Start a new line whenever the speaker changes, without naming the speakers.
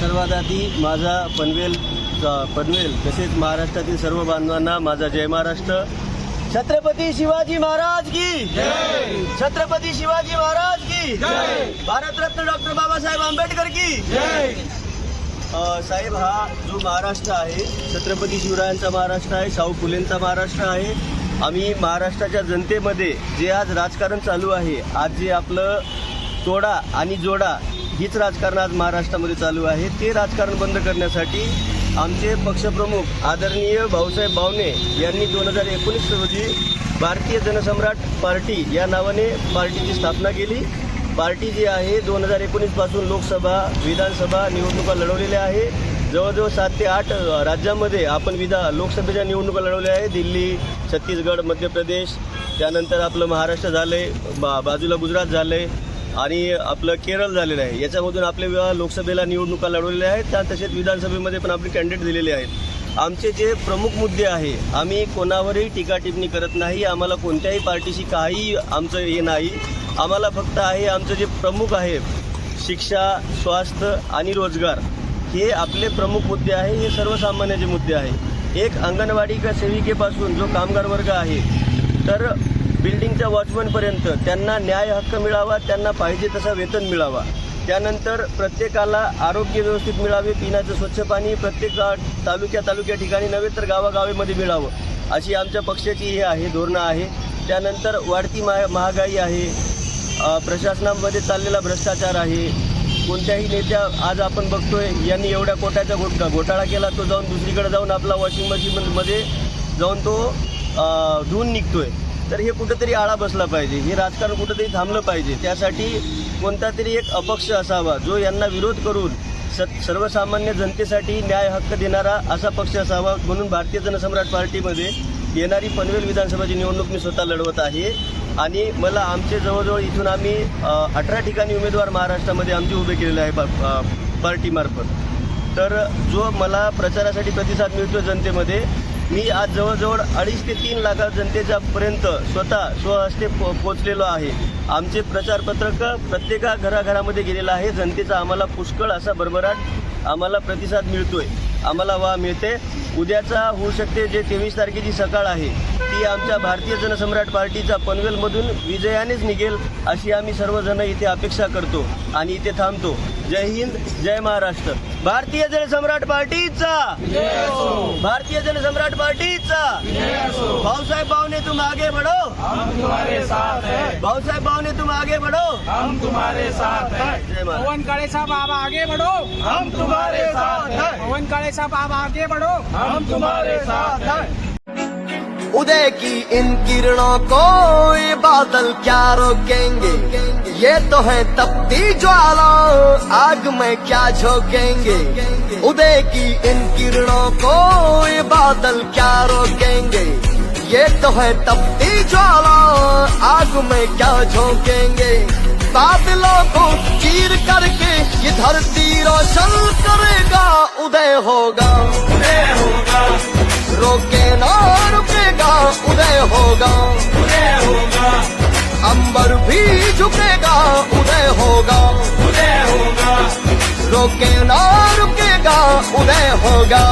सर्वात आधी माझा पनवेल पनवेल तसेच महाराष्ट्रातील सर्व बांधवांना माझा जय महाराष्ट्र. छत्रपती शिवाजी महाराज की छत्रपती शिवाजी महाराज की भारतरत्न डॉक्टर बाबासाहेब आंबेडकर की साहेब हा जो महाराष्ट्र आहे छत्रपती शिवरायांचा महाराष्ट्र आहे शाहू फुलेंचा महाराष्ट्र आहे. आम्ही महाराष्ट्राच्या जनतेमध्ये जे आज राजकारण चालू आहे आज जे आपलं तोडा आणि जोडा हीच राजकारण आज महाराष्ट्रामध्ये चालू आहे. ते राजकारण बंद करण्यासाठी आमचे पक्षप्रमुख आदरणीय भाऊसाहेब बावणे यांनी दोन हजार एकोणीस रोजी भारतीय जनसम्राट पार्टी या नावाने पार्टीची स्थापना केली. पार्टी जी आहे दोन हजार एकोणीसपासून लोकसभा विधानसभा निवडणुका लढवलेल्या आहे. जवळजवळ सात ते आठ राज्यांमध्ये आपण विधा लोकसभेच्या निवडणुका लढवल्या आहे. दिल्ली छत्तीसगड मध्य प्रदेश त्यानंतर आपलं महाराष्ट्र झालं आहे बा बाजूला गुजरात झालं आहे आणि आपलं केरळ झालेलं आहे. याच्यामधून आपले लोकसभेला निवडणुका लढवलेल्या आहेत त्या तसेच विधानसभेमध्ये पण आपले कॅन्डिडेट दिलेले आहेत. आमचे जे प्रमुख मुद्दे आहे आम्ही कोणावरही टीका टिप्पणी करत नाही आम्हाला कोणत्याही पार्टीशी काही आमचं हे नाही. आम्हाला फक्त आहे आमचं जे प्रमुख आहे शिक्षा स्वास्थ्य आणि रोजगार हे आपले प्रमुख मुद्दे आहे हे सर्वसामान्याचे मुद्दे आहे. एक अंगणवाडी का सेविकेपासून जो कामगार वर्ग आहे तर बिल्डिंगच्या वॉचमनपर्यंत त्यांना न्याय हक्क मिळावा त्यांना पाहिजे तसा वेतन मिळावा. त्यानंतर प्रत्येकाला आरोग्य व्यवस्थित मिळावे पिण्याचं स्वच्छ पाणी प्रत्येक गा- तालुक्या तालुक्या ठिकाणी नव्हे तर गावागावेमध्ये मिळावं. अशी आमच्या पक्षाची हे आहे धोरणं आहे. त्यानंतर वाढती महा महागाई आहे. प्रशासनामध्ये चाललेला भ्रष्टाचार आहे. कोणत्याही नेत्या आज आपण बघतोय यांनी एवढ्या कोट्याचा घोटा घोटाळा केला तो जाऊन दुसरीकडे जाऊन आपला वॉशिंग मशीनमध्ये जाऊन तो धुवून निघतोय. तर हे कुठंतरी आळा बसला पाहिजे. हे राजकारण कुठंतरी थांबलं पाहिजे. त्यासाठी कोणता तरी एक अपक्ष असावा जो यांना विरोध करून स सर्वसामान्य जनतेसाठी न्याय हक्क देणारा असा पक्ष असावा म्हणून भारतीय जनसम्राट पार्टीमध्ये येणारी पनवेल विधानसभाची निवडणूक मी स्वतः लढवत आहे. आणि मला आमचे जवळजवळ इथून आम्ही अठरा ठिकाणी उमेदवार महाराष्ट्रामध्ये आमचे उभे केलेले आहे पार्टीमार्फत. तर जो मला प्रचारासाठी प्रतिसाद मिळतो जनतेमध्ये मी आज जवळजवळ अडीच ते तीन लाख जनतेच्या पर्यंत स्वतः स्वहस्ते पो पोचलेलो आहे. आमचे प्रचारपत्रक प्रत्येका घराघरामध्ये गेलेलं आहे. जनतेचा आम्हाला पुष्कळ असा भरभराट आम्हाला प्रतिसाद मिळतोय. आम्हाला वा मिळते. उद्याचा होऊ शकते जे तेवीस तारखेची सकाळ आहे. ती आमच्या भारतीय जनसम्राट पार्टीच्या पनवेलमधून विजयानेच निघेल अशी आम्ही सर्वजण इथे अपेक्षा करतो आणि इथे थांबतो. जय हिंद जय महाराष्ट्र. भारतीय जनसम्राट पार्टीचा! भारतीय जनसम्राट पार्टीचा! भाऊसाहेब बावने तुम आगे बढ़ो. भाऊसाहेब बावने तुम आगे बढ़ो.
हम तुम्हारे साथ हैं।
जय महाराज.
पवन काळे साहब आप आगे बढ़ो।
हम तुम्हारे साथ
पवन साहब आप आगे बढ़ो।
हम तुम्हारे साथ हैं।
उदय की इन किरणों को ये बादल क्या रोकेंगे? ये तो है तपती ज्वाला आग में क्या झोंकेंगे? उदय की इन किरणों को ये बादल क्या रोकेंगे? ये तो है तपती ज्वाला आग में क्या झोंकेंगे? बादलों को चीर करके ये धरती रोशन करेगा उदय होगा।
उदय होगा।
रोके ना रुकेगा उदय होगा।
उदय होगा।
अंबर भी झुकेगा उदय होगा।
उदय होगा।
रोके ना रुकेगा उदय होगा।